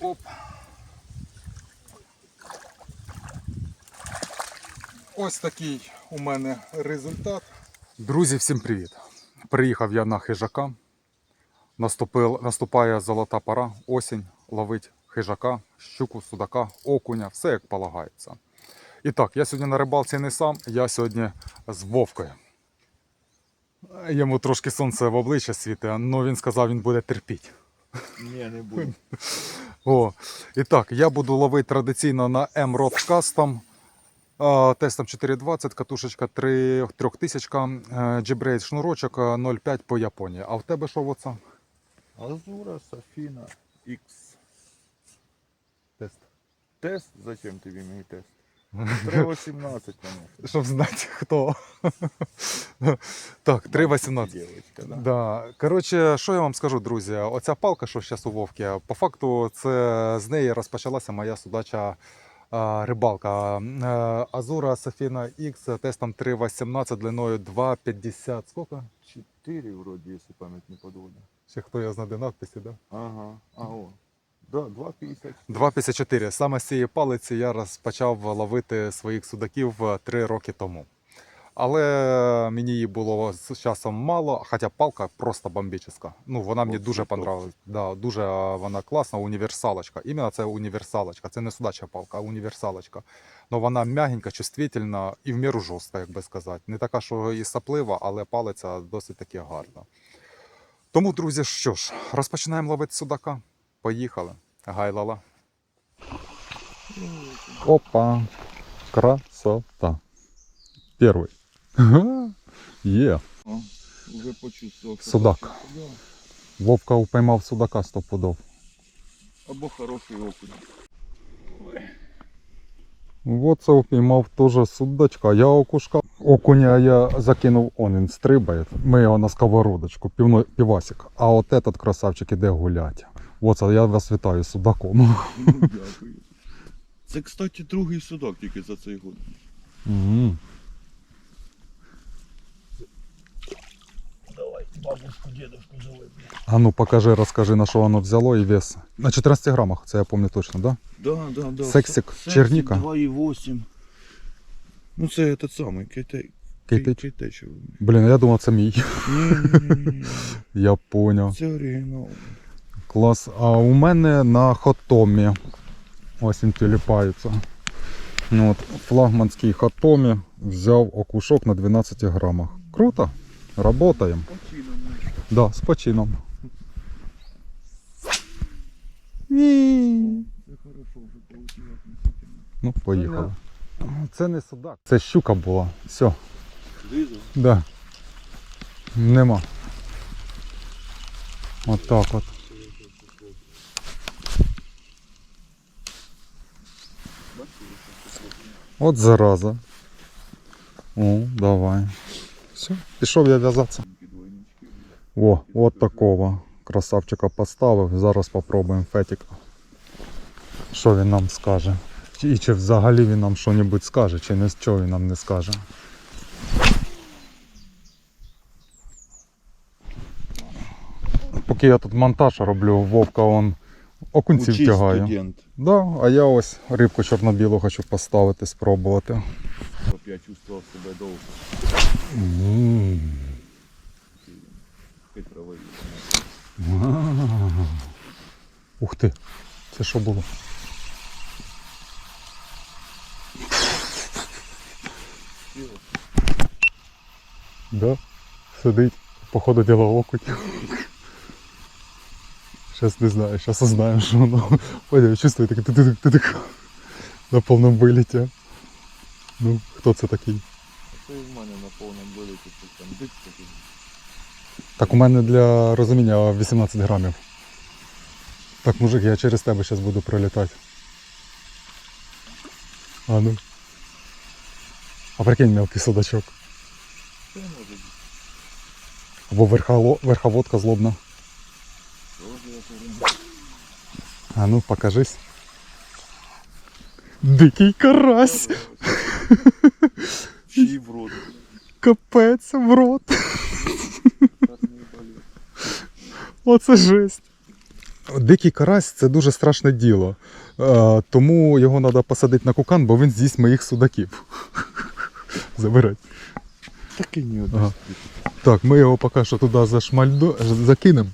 Оп. Ось такий у мене результат. Друзі, всім привіт! Приїхав я на хижака. Наступив, наступає золота пора, осінь, ловить хижака, щуку, судака, окуня, все як полагається. І так, я сьогодні на рибалці не сам, я сьогодні з Вовкою. Йому трошки сонце в обличчя світить, але він сказав, він буде терпіти. Ні, не буду. О, і так, я буду ловити традиційно на M-Rod Custom. Тестом 420, катушечка 3, 3000, джебрейт шнурочок е, 0,5 по Японії. А в тебе що оце? Азура, Софіна, X. Тест. Тест? Зачем тобі мій тест? 3.18, конечно. Щоб знати, хто. так, 3,18. Дівчинка, да? Коротше, що я вам скажу, друзі? Оця палка, що зараз у Вовки, по факту, це з неї розпочалася моя судача рибалка. Е, Азура Софіна X тестом 3,18 длиною 2,50. Скільки? 4 вроді, якщо пам'ять не подводить. Ще хто я знайде надписі, да? Ага, а о. Да, 2.50. 2,54. Саме з цієї палиці я розпочав ловити своїх судаків 3 роки тому. Але мені її було з часом мало, хоча палка просто бомбічна. Ну, вона мені дуже понравилась. Да, дуже вона класна, універсалочка. Іменно це універсалочка. Це не судача палка, а універсалочка. Ну вона м'ягенька, чувствительна і в міру жорстка, як би сказати. Не така, що і саплива, але палиця досить таки гарна. Тому, друзі, що ж, розпочинаємо ловити судака. Поїхали. Гайлала. Опа. Красота. Первый. Є. Уже почувствував. Судак. да. Вовка упіймав судака сто пудов. Або хороший окунь. Вот це упіймав теж судачка. Я окушка. Окуня я закинув, он він стрибає. Ми його на сковородочку, півно, півасик. А от этот красавчик іде гулять. Оце я вас вітаю з судаком. Ну, дякую. Це, кстати, другий судак тільки за цей год. Мгм. Давай, бабушку, дедушку зови. А ну покажи, розкажи, на що воно взяло і вес. На 14 грамах, це я пам'ятаю точно, да? Да, да, да. Сексик, черніка. 2,8. Ну це этот самий кейтей. Кейтич? Кейтечевий. Блін, я думав, це мій. Ні-ні-ні. Я поняв. Це оригінал. Клас. А у мене на хотомі. Ось він тіліпається. Ну, от, флагманський хотомі взяв окушок на 12 грамах. Круто. Работаємо. Да, з почином. Це хорошо вже получилось. Ну, поїхали. Це не судак. Це щука була. Все. Да. Нема. От так от. От зараза. О, давай. Все, пішов я в'язатися. О, от такого красавчика поставив. Зараз попробуємо фетика. Що він нам скаже? І чи взагалі він нам що-небудь скаже, чи не що він нам не скаже. Поки я тут монтаж роблю, Вовка он окунців Учись, тягає. студент. Да, а я ось рибку чорно-білу хочу поставити, спробувати. Щоб я чувствував себе довго. Хитровий. Ух ти, це що було? Да, сидить, походу діла окунь. Сейчас не знаю, сейчас узнаем, что оно. Понял, чувствую таке тик тик на повному виліті. Ну, хто це такий? Це і в мене на повному виліті тут там дик такий. Так у мене для розуміння 18 грамів. Так, мужик, я через тебе зараз буду пролітати. А ну. А прикинь мелкий судачок. Це. Або верховодка злобна. Тоже я перейду. А ну, покажись. Дикий карась! Чий в рот. Капець в рот! Оце жесть. Дикий карась це дуже страшне діло. Е, тому його треба посадити на кукан, бо він з'їсть моїх судаків. Забирай. Такий ні Ага. Так, ми його поки що туди зашмальдо... закинемо.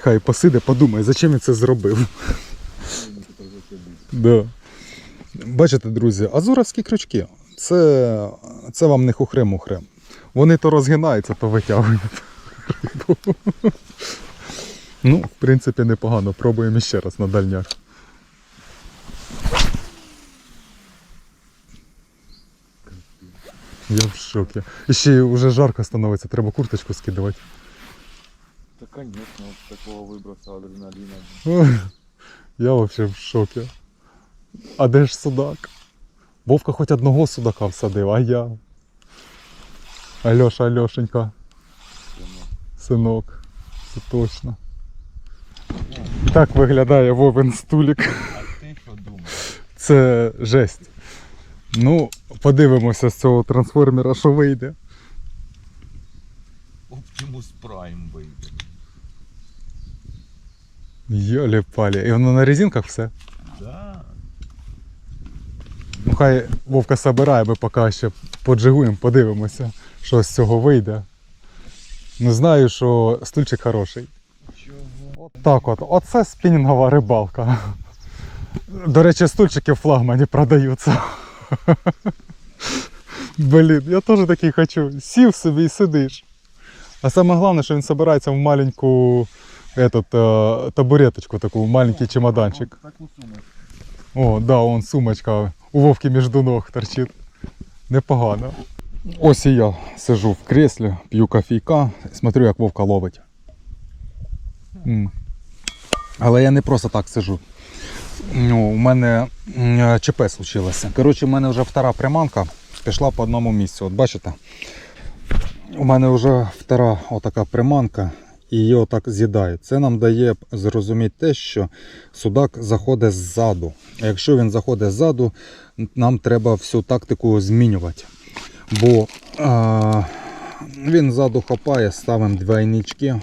Хай посиде, подумає, зачем він це зробив. Да. Бачите, друзі, азуровські крючки. Це, це вам не хухре-мухре. Вони то розгинаються, то витягують. Ну, в принципі, непогано. Пробуємо ще раз на дальняк. Я в шокі. І ще вже жарко становиться, треба курточку скидувати. Та, звісно, от такого вибросу адреналіна. Ой, Я вообще в шокі. А де ж судак? Вовка хоч одного судака всадив, а я. Альоша, Альошенька, синок. Це точно. Так виглядає Вовен стулік. А ти що думаєш? Це жесть. Ну, подивимося з цього трансформера, що вийде. Optimus Prime вийде. Йолі палі. І воно на резинках все. Да. Ну хай Вовка собирає, ми поки ще поджигуємо, подивимося, що з цього вийде. Ну знаю, що стульчик хороший. Чого? Так от, оце спінінгова рибалка. До речі, стульчики в флагмані продаються. Блін, я теж такий хочу. Сів собі і сидиш. А саме головне, що він збирається в маленьку этот, е, табуреточку, таку, маленький чемоданчик. О, да, он сумочка у Вовки між ног торчить. Непогано. Ось і я сижу в креслі, п'ю кофійка, смотрю, як Вовка ловить. М. Але я не просто так сижу. Ну, у мене ЧП случилося. Коротше, у мене вже втора приманка пішла по одному місцю. От бачите? У мене вже втора отака приманка і її отак з'їдає. Це нам дає зрозуміти те, що судак заходить ззаду. А якщо він заходить ззаду, нам треба всю тактику змінювати. Бо а, він ззаду хапає, ставимо двойнички.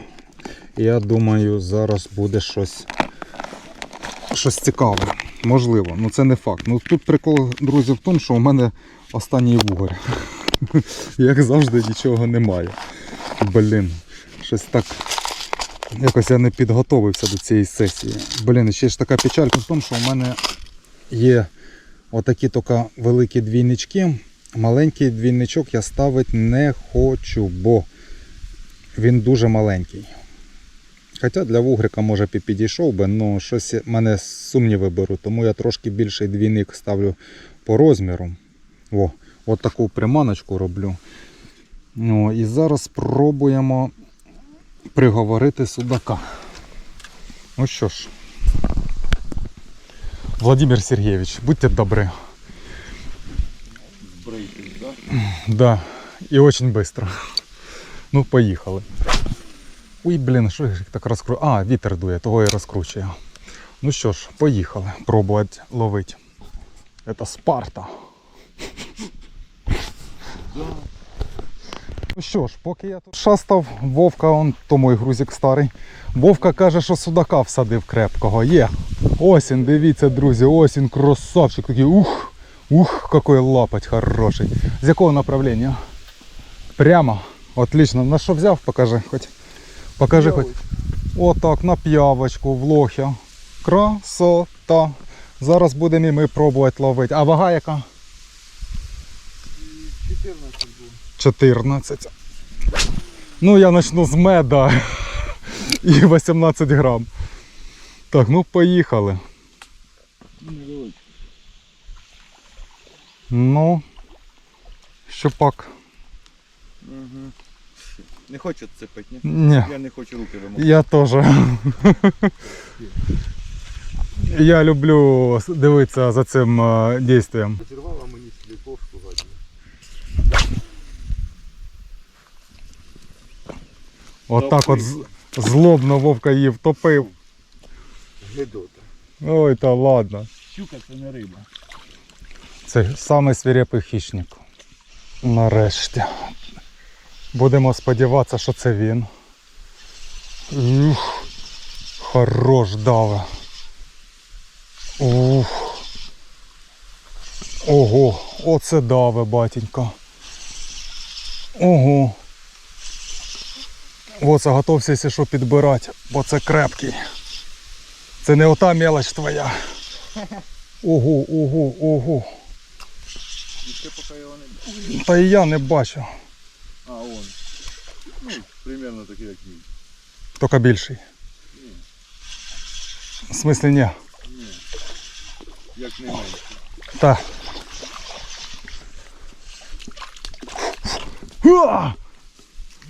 Я думаю, зараз буде щось, щось цікаве. Можливо, ну це не факт. Ну тут прикол, друзі, в тому, що у мене останній вугор. Як завжди, нічого немає. Блін, щось так. Якось я не підготовився до цієї сесії. Блін, ще ж така печалька в тому, що у мене є отакі тільки великі двійнички. Маленький двійничок я ставити не хочу, бо він дуже маленький. Хоча для вугрика може підійшов би, але щось в мене сумніви беру, тому я трошки більший двійник ставлю по розміру. О, от таку приманочку роблю. Ну, і зараз спробуємо приговорити судака. Ну що ж, Владимир Сергійович, будьте добрі. Збрийтесь, да? Да, і очень быстро. Ну, поїхали. Ой, блін, що я так розкручую? А, вітер дує, того і розкручує. Ну що ж, поїхали. Пробувати ловити. Це Спарта. Ну що ж, поки я тут шастав, Вовка, он, то мой грузик старий. Вовка каже, що судака всадив крепкого. Є. Ось він, дивіться, друзі, ось він красавчик такий. Ух, ух, какой лапать хороший. З якого направлення? Прямо. Отлично. На що взяв? Покажи хоч. Покажи хоч. Отак, на п'явочку, в лохя. Красота. Зараз будемо і ми пробувати ловити. А вага яка? 14 було. 14. Ну, я почну з меда. І 18 грам. Так, ну поїхали. Ну, щупак. Угу. Не хочу цепити, ні? Ні, Я не хочу руки вимогти. я теж. Я люблю дивитися за цим е, дійством. Зірвала мені Отак от з- злобно вовка її втопив. Гедота. Ой, та ладно. Щука це не риба. Це самий свирепий хищник. Нарешті. Будемо сподіватися, що це він. Ух, Хорош даве. Ух. Ого, оце даве, батенько. Ого. Оце готовся, якщо що підбирати, бо це крепкий. Це не ота мелоч твоя. Ого, ого, ого. І ще поки його не бачу. Та і я не бачу. А, он. Ну, примерно такий, як мій. Тільки більший. Ні. В смислі ні. Ні. Як не менше. Та.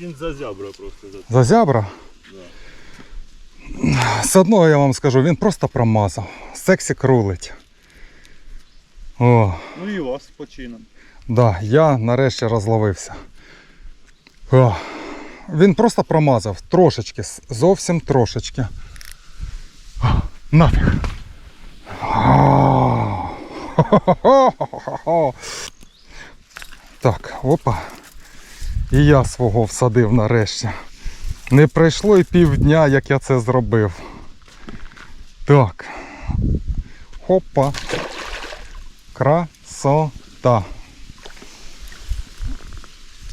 Він за зябра просто за зябра? З одного я вам скажу, він просто промазав. Сексік рулить. О, Ну і вас почином. да, я нарешті розловився. О, він просто промазав трошечки, зовсім трошечки. О, нафіг. О, хо-хо-хо-хо-хо. Так, опа. І я свого всадив нарешті. Не пройшло і півдня, як я це зробив. Так. Хопа. Красота.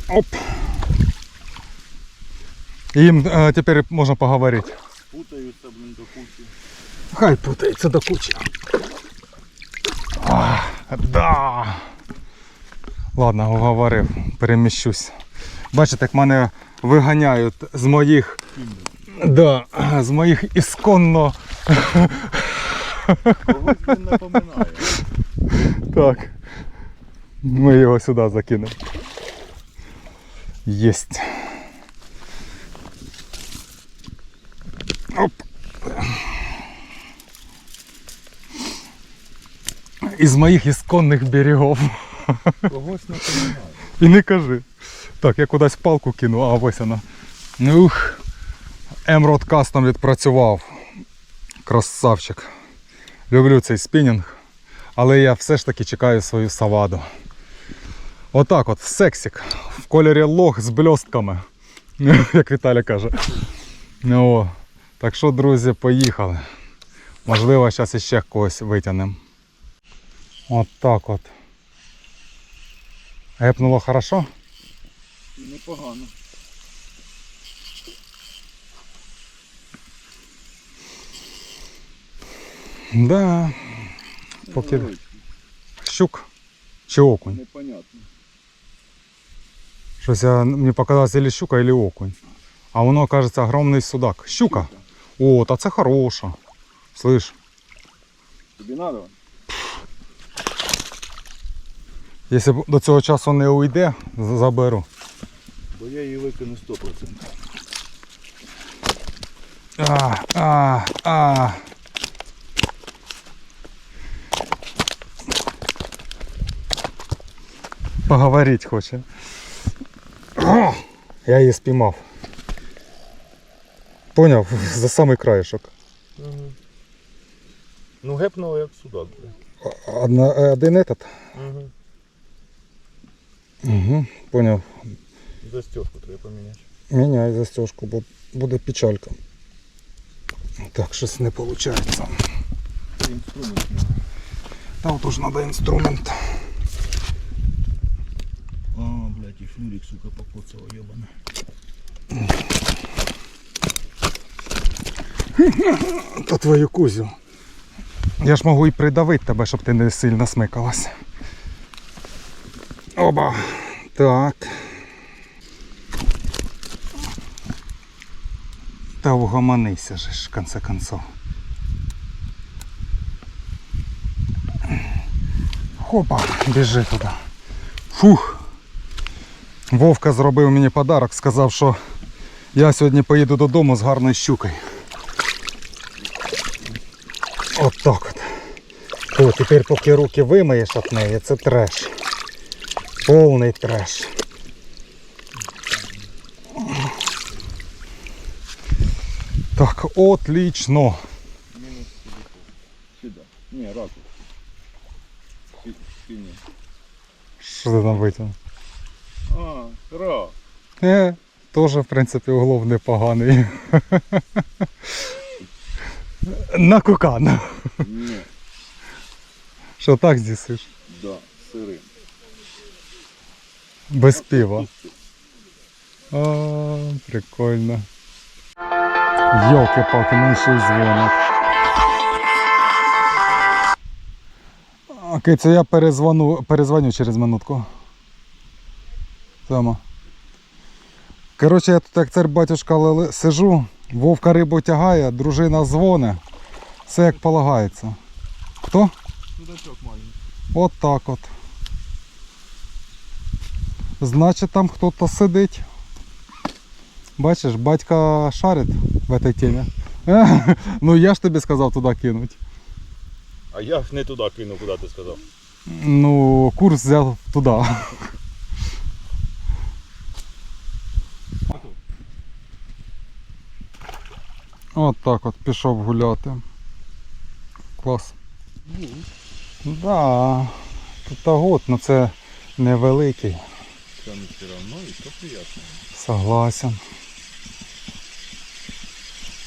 Оп. Їм е, тепер можна поговорити. Путаються, блін, до кучі. Хай путається до кучі. А, да. Ладно, уговорив, переміщусь. Бачите, як мене виганяють з моїх. Да, з моїх ісконно. Когось він напоминає. Так. Ми його сюди закинемо. Єсть. Оп. Із моїх ісконних берегов. Когось напоминає. І не кажи. Так, я кудись палку кину, а ось вона. Ух. Емрод Кастом відпрацював. Красавчик. Люблю цей спінінг. Але я все ж таки чекаю свою саваду. Отак от, сексік. В кольорі лох з бльостками. Як Віталя каже. Ну, О. Так що, друзі, поїхали. Можливо, зараз іще когось витягнемо. От так от. Гепнуло хорошо? Непогано. Да. Поки щук чи окунь. Непонятно. Щось я, мені показалось, или щука, или окунь. А воно, кажется, огромний судак. Щука. О, та це хороша. Слышь, Тобі надо? якщо до цього часу не уйде, заберу. Бо я її викину 100%. А, а, а. Поговорить хоче. О, я її спіймав. Поняв, за самий краєшок. Угу. Ну гепнуло як судак, бля. Одна, один этот. Угу. Угу, поняв. Застежку треба поміняти. Міняй застежку, бо буде печалька. Так, щось не виходить. Інструмент. Та от уж треба інструмент. А, блядь, і флюрик, сука, покоцало, йобане. Та твою кузю. Я ж можу і придавити тебе, щоб ти не сильно смикалась. Оба. Так. Та угомонися же ж, в конце концов. Хопа, біжи туди. Фух. Вовка зробив мені подарок, сказав, що я сьогодні поїду додому з гарною щукою. От так от. О, тепер поки руки вимиєш від неї, це треш. Повний треш. Так, отлично. Мінус сюди. Ні, раку. Спі- Спині. Що ти там витягнув? А, рак. Е, теж, в принципі, углов непоганий. На кукан. Ні. Що так з'їсиш? Да, сири. Без пива. А, прикольно. Йолки-палки, мені ще й дзвонять. Окей, це я перезвоню, перезвоню через минутку. Тема. Коротше, я тут як цар батюшка сижу, вовка рибу тягає, дружина дзвоне. Все як полагається. Хто? Судачок маленький. От так от. Значить там хтось сидить. Бачиш, батька шарить в этой темі. Ну я ж тобі сказав туди кинуть. А я не туди кинув, куди ти сказав. Ну, курс взяв туди. От так от пішов гуляти. Клас. Да. Тут год, ну це невеликий. Там все одно і то приємно. Согласен.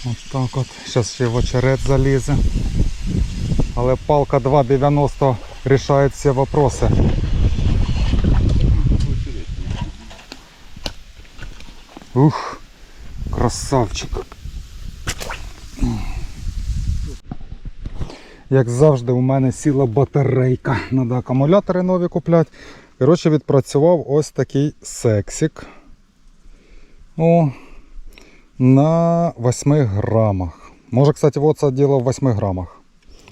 От так от. Зараз ще в очерет залізе. Але палка 2,90 рішає всі вопроси. Ух, красавчик. Як завжди, у мене сіла батарейка. Надо акумулятори нові купляти. Коротше, відпрацював ось такий сексік. О, на 8 грамах. Може, кстати, вот це діло в 8 грамах.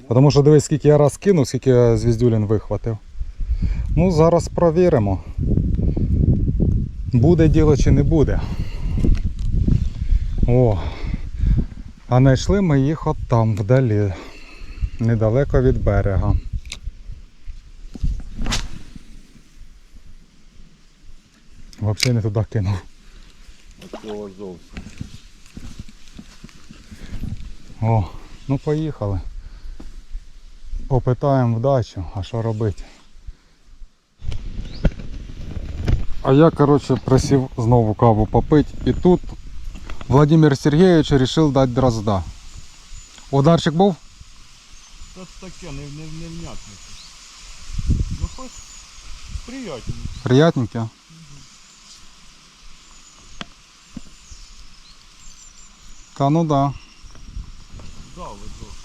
Тому що дивись, скільки я раз кинув, скільки я звіздюлін вихватив. Ну, зараз провіримо. Буде діло чи не буде. О. А знайшли ми їх от там вдалі. Недалеко від берега. Взагалі не туди кинув. Зовсім. О, ну поїхали. Попитаємо вдачу, а що робити. А я, коротше, просив знову каву попити. І тут Владимир Сергійович вирішив дати дрозда. Ударчик був? Та таке, не, не, невнятне. Ну хоч приємно. Приятненьке. Та ну да. Дали трохи.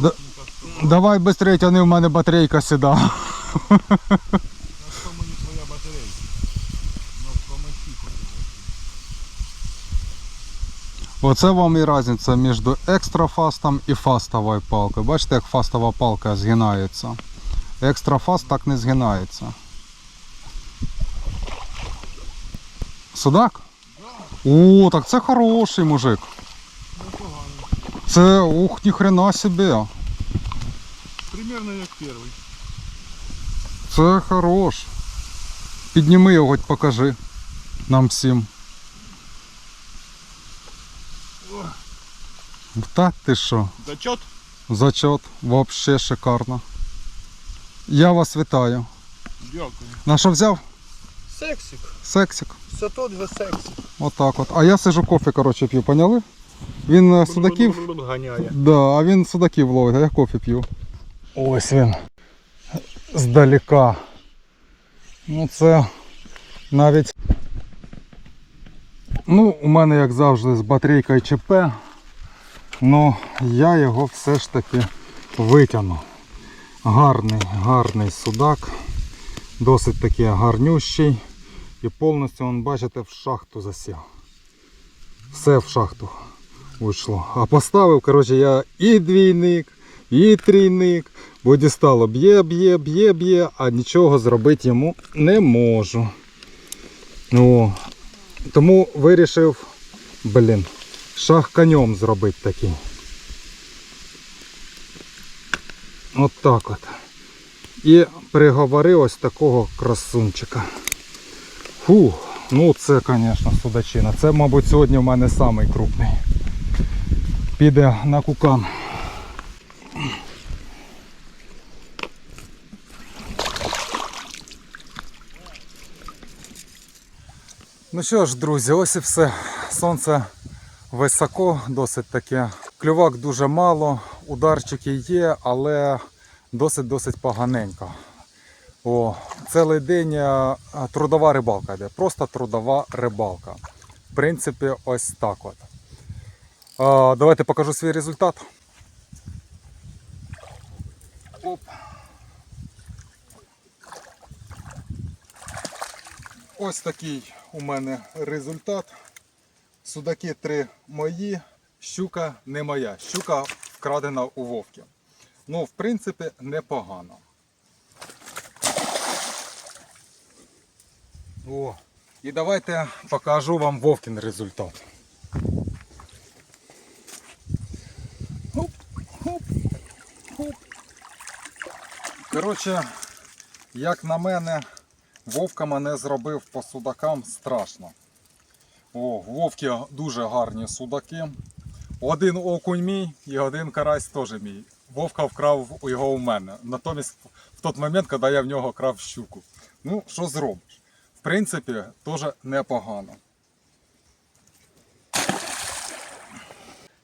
Да- Давай швидше, тяни в мене батарейка сюди. на що мені твоя батарейка? Ну, помочи Оце вам і різниця між екстрафастом і фастовою палкою. Бачите, як фастова палка згинається. Екстрафаст так не згинається. Судак? О, так це хороший мужик. Непогано. Це ух, ніхрена собі. Примерно як перший. Це хорош. Підніми його, хоч покажи. Нам всім. Та ти що? Зачет? Зачет, вообще шикарно. Я вас вітаю. Дякую. На що взяв? Сексик. Сексик. Це тут ви сексик. Отак от. А я сижу кофе, коротше, п'ю, поняли? Він е, судаків. ганяє. Да, а він судаків ловить, а я кофе п'ю. Ось він. Здалека. Ну це навіть. Ну, у мене, як завжди, з батарейкою ЧП. Ну, я його все ж таки витягну. Гарний, гарний судак. Досить таки гарнющий. І повністю, он, бачите, в шахту засів. Все в шахту уйшло. А поставив, коротше, я і двійник, і трійник. Бо дістало б'є, б'є, б'є, б'є, а нічого зробити йому не можу. О, тому вирішив, блін, шах конем зробити такий. От так от. І приговорив ось такого красунчика. Фу, ну це, звісно, судачина. Це, мабуть, сьогодні в мене самий крупний. Піде на кукан. Ну що ж, друзі, ось і все. Сонце високо, досить таке. Клювак дуже мало, ударчики є, але досить-досить поганенько. О, цілий день е, трудова рибалка йде. Просто трудова рибалка. В принципі, ось так от. Давайте покажу свій результат. Оп. Ось такий у мене результат. Судаки три мої, щука не моя. Щука вкрадена у вовки. Ну, в принципі, непогано. О, і давайте покажу вам Вовкін результат. Коротше, як на мене, Вовка мене зробив по судакам страшно. О, Вовки дуже гарні судаки. Один окунь мій і один карась теж мій. Вовка вкрав його у мене. Натомість в той момент, коли я в нього крав щуку. Ну, що зробиш? В принципі, теж непогано.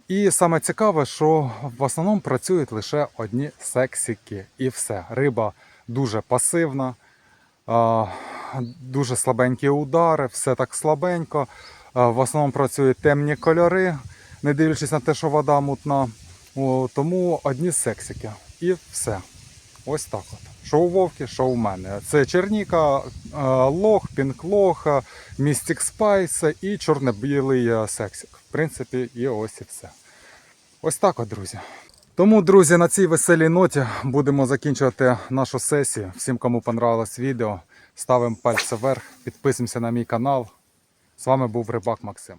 І саме цікаве, що в основному працюють лише одні сексіки і все. Риба дуже пасивна, дуже слабенькі удари, все так слабенько. В основному працюють темні кольори, не дивлячись на те, що вода мутна. Тому одні сексики. І все. Ось так от. Що у Вовки, що у мене. Це Черніка, е, лох, пінк-лох, містик спайс і чорно-білий е, сексик. В принципі, і ось і все. Ось так от, друзі. Тому, друзі, на цій веселій ноті будемо закінчувати нашу сесію. Всім, кому понравилось відео, ставимо пальці вверх, підписуємося на мій канал. З вами був Рибак Максим.